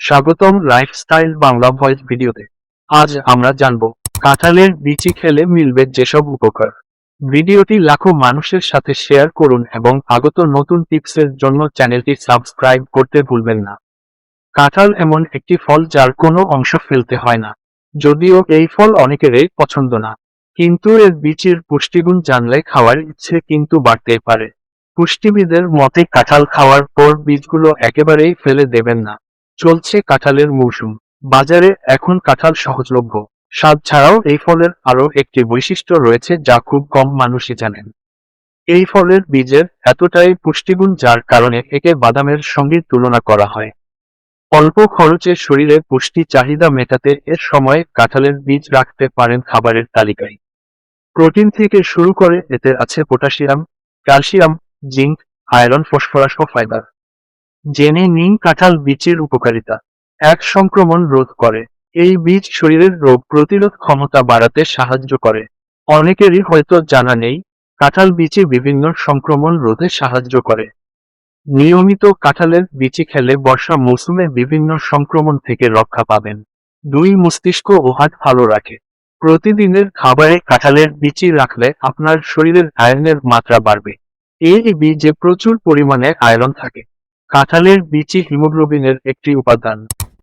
স্বাগতম lifestyle Bangla voice ভিডিওতে। আজ আমরা জানব কাঁঠালের বিচি খেলে মিলবে যেসব উপকার। ভিডিওটি লাখো মানুষের সাথে শেয়ার করুন এবং আগত নতুন টিপসের জন্য চ্যানেলটি সাবস্ক্রাইব করতে ভুলবেন না। কাঁঠাল এমন একটি ফল যার কোনো অংশ ফেলতে হয় না। যদিও এই ফল অনেকেরই পছন্দ না। কিন্তু এর বীজের পুষ্টিগুণ জানলে খাওয়ার ইচ্ছে কিন্তু বাড়তেই পারে। পুষ্টিবিদের মতে কাঁঠাল খাওয়ার পর বীজগুলো একেবারেই ফেলে দেবেন না। চলছে কাঁঠালের মৌসুম। বাজারে এখন কাঁঠাল সহজলভ্য। স্বাদ ছাড়াও এই ফলের আরও একটি বৈশিষ্ট্য রয়েছে যা খুব কম মানুষই জানেন। এই ফলের বীজের এতটাই পুষ্টিগুণ যার কারণে একে বাদামের সঙ্গে তুলনা করা হয়। অল্প খরচে শরীরের পুষ্টি চাহিদা মেটাতে এর সময় কাঁঠালের বীজ রাখতে পারেন খাবারের তালিকায়। প্রোটিন থেকে শুরু করে এতে আছে potassium, calcium, zinc, iron, phosphorus ও ফাইবার। জেনে নিন কাঁঠাল বীজের উপকারিতা। এক সংক্রমণ রোধ করে। এই বীজ শরীরের রোগ প্রতিরোধ ক্ষমতা বাড়াতে সাহায্য করে। অনেকেরই হয়তো জানা নেই, কাঁঠাল বীজে বিভিন্ন সংক্রমণ রোধে সাহায্য করে। নিয়মিত কাঁঠালের বিচি খেলে বর্ষা মৌসুমে বিভিন্ন সংক্রমণ থেকে রক্ষা পাবেন। দুই মস্তিষ্ক ও হাত ভালো রাখে। প্রতিদিনের খাবারে কাঁঠালের বিচি রাখলে আপনার শরীরের আয়রনের মাত্রা বাড়বে। এই বীজে প্রচুর পরিমাণে আয়রন থাকে। কাঁঠালের বিচি হিমোগ্লোবিনের একটি উপাদান।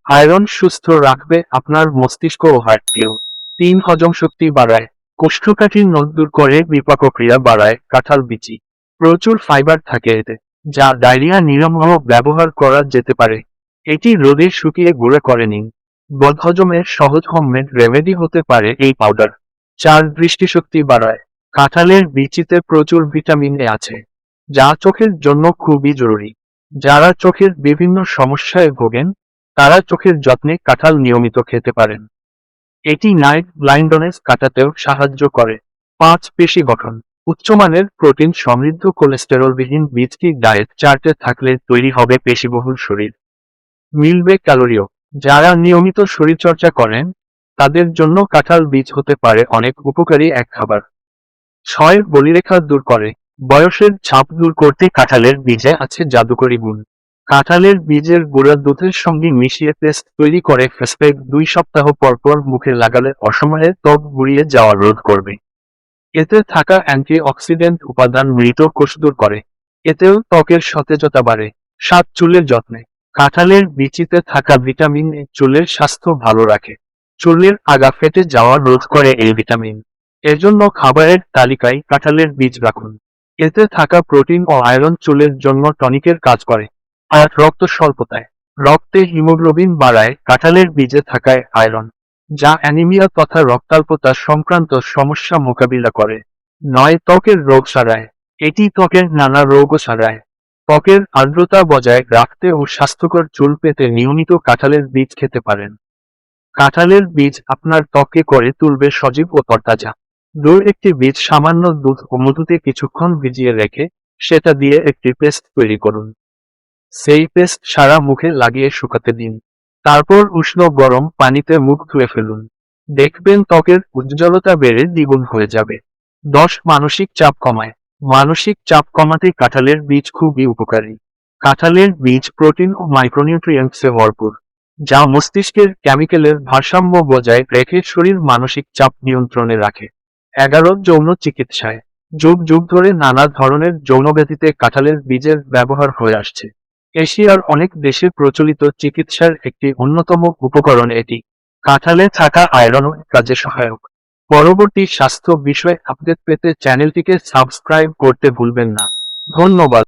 আয়রন সুস্থ রাখবে আপনার মস্তিষ্ক ও হার্টকেও তিন হজম শক্তি বাড়ায়। কোষ্ঠকাঠিন্য দূর করে বিপাক ক্রিয়া বাড়ায় কাঁঠাল বিচি। প্রচুর ফাইবার থাকে এতে, যা ডায়রিয়া নিরামহ ব্যবহার করা যেতে পারে। এটি রোদে শুকিয়ে গুঁড়ো করে নিন। বদহজমের সহজ হোমমেড রেমেডি হতে পারে এই পাউডার। চার দৃষ্টিশক্তি বাড়ায়। কাঁঠালের বিচিতে প্রচুর ভিটামিন এ আছে, যা চোখের জন্য খুবই জরুরি। যারা চোখের বিভিন্ন সমস্যায় ভোগেন, তারা চোখের যত্নে কাঁঠাল নিয়মিত খেতে পারেন। এটি নাইট ব্লাইন্ডনেস কাটাতেও সাহায্য করে। পাঁচ পেশি গঠন। উচ্চমানের প্রোটিন সমৃদ্ধ কোলেস্টেরলবিহীন বীজটি ডায়েট চার্টে থাকলে তৈরি হবে পেশিবহুল শরীর। মিলবে ক্যালোরিও। যারা নিয়মিত শরীরচর্চা করেন, তাদের জন্য কাঁঠাল বীজ হতে পারে অনেক উপকারী এক খাবার। ছয় বলিরেখা দূর করে। বয়সের ছাপ দূর করতে কাঁঠালের বীজে আছে জাদুকরী গুণ কাঁঠালের বীজের গুঁড়া দুধের সঙ্গে মিশিয়ে পেস্ট তৈরি করে ফেসপ্যাক দুই সপ্তাহ পর পর মুখে লাগালে অসময়ে ত্বক গুড়িয়ে যাওয়া রোধ করবে। এতে থাকা অ্যান্টি অক্সিডেন্ট উপাদান মৃত কোষ দূর করে। এতেও ত্বকের সতেজতা বাড়ে সাত চুলের যত্নে। কাঁঠালের বিচিতে থাকা ভিটামিন এ চুলের স্বাস্থ্য ভালো রাখে। চুলের আগা ফেটে যাওয়া রোধ করে এই ভিটামিন। এজন্য খাবারের তালিকায় কাঁঠালের বীজ রাখুন। এতে থাকা প্রোটিন ও আয়রন চুলের জন্য টনিকের কাজ করে, আর রক্ত স্বল্পতায়। রক্তে হিমোগ্লোবিন বাড়ায়, কাঁঠালের বীজে থাকায় আয়রন, যা অ্যানিমিয়া তথা রক্তাল্পতা সংক্রান্ত সমস্যা মোকাবিলা করে। নয়, ত্বকের রোগ সারায়। এটি ত্বকের নানা রোগও সারায়। ত্বকের আর্দ্রতা বজায় রাখতে ও স্বাস্থ্যকর চুল পেতে নিয়মিত কাঁঠালের বীজ খেতে পারেন। কাঁঠালের বীজ আপনার ত্বকে করে তুলবে সজীব ও তরতাজা। দূর একটি বীজ সামান্য দুধ ও মধুতে কিছুক্ষণ ভিজিয়ে রেখে সেটা দিয়ে একটি পেস্ট তৈরি করুন। সেই পেস্ট সারা মুখে লাগিয়ে শুকাতে দিন। তারপর উষ্ণ গরম পানিতে মুখ ধুয়ে ফেলুন। দেখবেন ত্বকের উজ্জ্বলতা বেড়ে দ্বিগুণ হয়ে যাবে। দশ, মানসিক চাপ কমায়। মানসিক চাপ কমাতে কাঁঠালের বীজ খুবই উপকারী। কাঁঠালের বীজ প্রোটিন ও মাইক্রোনিউট্রিয়েন্টসে ভরপুর, যা মস্তিষ্কের কেমিক্যালের ভারসাম্য বজায় রেখে শরীর মানসিক চাপ নিয়ন্ত্রণে রাখে। এগারো যৌন চিকিৎসায়। যুগ যুগ ধরে নানা ধরনের যৌন যৌনব্যাধিতে কাঁঠালের বীজের ব্যবহার হয়ে আসছে। এশিয়ার অনেক দেশে প্রচলিত চিকিৎসার একটি অন্যতম উপকরণ এটি। কাঁঠালে থাকা আয়রনও কাজে সহায়ক। পরবর্তী স্বাস্থ্য বিষয়ে আপডেট পেতে চ্যানেলটিকে সাবস্ক্রাইব করতে ভুলবেন না। ধন্যবাদ।